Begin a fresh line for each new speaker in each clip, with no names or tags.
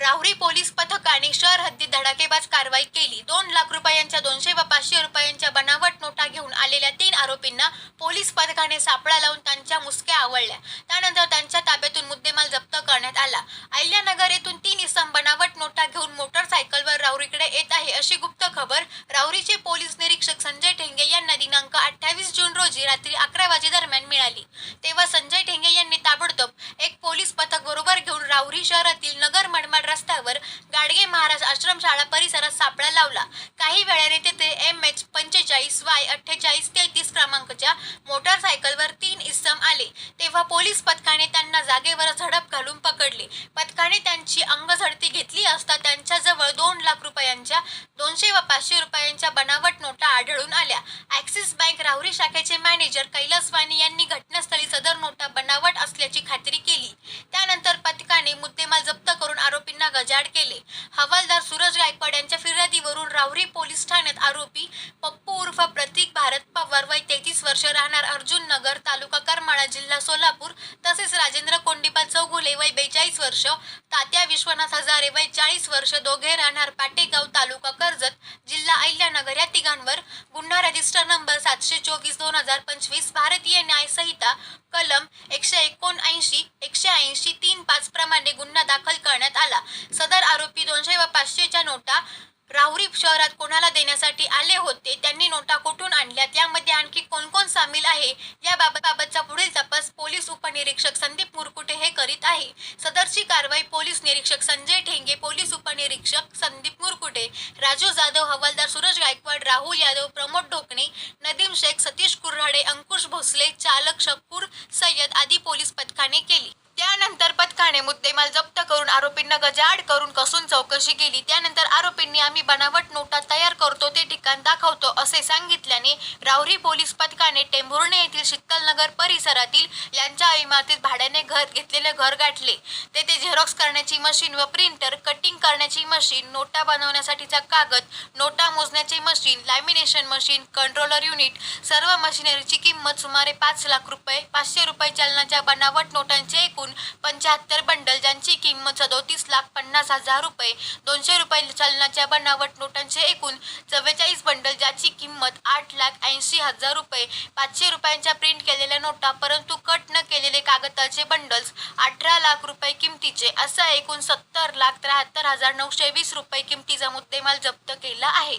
Rahuri police पथकाने शहर हद्दीत धडाकेबाज कारवाई केली. दोन लाख रुपयांच्या दोनशे व पाचशे रुपयांच्या बनावट नोटा घेऊन आलेल्या तीन आरोपींना पोलीस पथकाने सापळा लावून त्यांच्या मुसक्या आवळल्या. त्यानंतर त्यांच्या ताब्यातून मुद्देमाल जप्त करण्यात आला. अहिल्यानगर येथून तीन इसम बनावट नोटा घेऊन मोटरसायकलवर राहुरीकडे येत आहे अशी गुप्त खबर राहुरीचे पोलीस निरीक्षक संजय ठेंगे यांना दिनांक अठ्ठावीस जून रोजी रात्री अकरा वाजे दरम्यान मिळाली. तेव्हा संजय ठेंगे यांनी ताबडतोब एक पोलीस पथक बरोबर राहुरी शहरातील नगर मनमाड रस्त्यावर गाडगे महाराज आश्रमशाळा परिसरात सापळा लावला. काही वेळाने तेथे एम एच पंचेचाळीस वाय अठ्ठेचाळीस तेहतीस क्रमांकच्या मोटारसायकलवर तीन इसम आले. तेव्हा पोलीस पथकाने त्यांना जागेवर झडप घालून पकडले. पथकाने त्यांची अंगझडती घेतली असता त्यांच्याजवळ दोन लाख रुपयांच्या दोनशे व पाचशे रुपयांच्या बनावट नोटा आढळून आल्या. ॲक्सिस बँक राहुरी शाखेचे मॅनेजर कैलास वाणी यांनी घटनास्थळी सदर नोटा बनावट असल्याची खात्री केली त्यानंतर पथकाने मुद्देमाल जप्त करून आरोपींना गजाड केले. हवालदार सूरज गायकवाड यांच्या फिर्यादीवरून राहुरी पोलीस ठाण्यात आरोपी पप्पू उर्फ प्रतीक भारत पवार वय तेहतीस वर्ष राहणार अर्जुन नगर तालुका करमाळा जिल्हा सोलापूर तसेच राजेंद्र कोंडीपाल चौगुले वय बेचाळीस वर्ष तात्या विश्वनाथ हजारे वय चाळीस वर्ष दोघे राहणार पाटेगाव तालुका कर्जत जिल्हा अहिल्यानगर या तिघांवर गुन्हा रजिस्टर नंबर सातशे चोवीस दोन हजार पंचवीस भारतीय न्याय संहिता कलम एकशे एकोणऐंशी एकशे ऐंशी तीन पाच प्रमाणे गुन्हा दाखल करण्यात आला. सदर आरोपी दोनशे व पाचशेच्या नोटा राहुरी शहरात कोणाला देण्यासाठी आले होते त्यांनी नोटा कुठून आणल्या त्यामध्ये आणखी कोण कोण सामील आहे याबाबत बाबतचा पुढील तपास पोलीस उपनिरीक्षक संदीप मुरकुटे हे करीत आहे. सदरची कारवाई पोलीस निरीक्षक संजय ठेंगे पोलीस उपनिरीक्षक संदीप मुरकुटे राजू जाधव हवालदार सूरज गायकवाड राहुल यादव प्रमोद ढोकणे नदीम शेख सतीश कुऱ्हाडे अंकुश भोसले चालक शकूर सय्यद आदी पोलीस पथकाने केली. त्यानंतर पथकाने मुद्देमाल जप्त करून आरोपींना गजाआड करून कसून चौकशी केली. त्यानंतर आरोपींनी आम्ही बनावट नोटा तयार करतो ते ठिकाण दाखवतो असे सांगितल्याने राहुरी पोलीस पथकाने टेंभुर्णे येथील शीतलनगर परिसरातील यांच्या इमारतीत भाड्याने घर घेतलेले घर गाठले. तेथे झेरॉक्स करण्याची मशीन व प्रिंटर कटिंग करण्याची मशीन नोटा बनवण्यासाठीचा कागद नोटा मोजण्याचे machine lamination machine controller unit सर्व मशिनरीची किंमत सुमारे पाच लाख रुपये पाचशे रुपये चलनाच्या बनावट नोटांचे एकूण पंच्याहत्तर बंडल ज्यांची किंमत सदोतीस लाख पन्नास हजार रुपये दोनशे रुपये चलनाच्या बनावट नोटांचे एकूण चव्वेचाळीस बंडल ज्याची किंमत आठ लाख ऐंशी हजार रुपये पाचशे रुपयांच्या प्रिंट केलेल्या नोटा परंतु कट न केलेले कागदाचे बंडल्स अठरा लाख रुपये किमतीचे असा एकूण सत्तर लाख त्र्याहत्तर हजार नऊशे वीस रुपये किमतीचा मुद्देमाल जप्त केला आहे.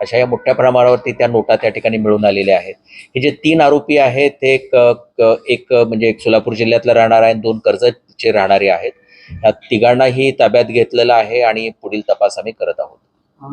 अशा या मोठ्या प्रमाणावरती त्या नोटा त्या ठिकाणी मिळून आलेल्या आहेत. हे जे तीन आरोपी आहेत ते एक एक म्हणजे एक सोलापूर जिल्ह्यातला राहणार आहे आणि दोन कर्जतचे राहणारे आहेत. या तिघांनाही ताब्यात घेतलेलं आहे आणि पुढील तपास आम्ही करत आहोत.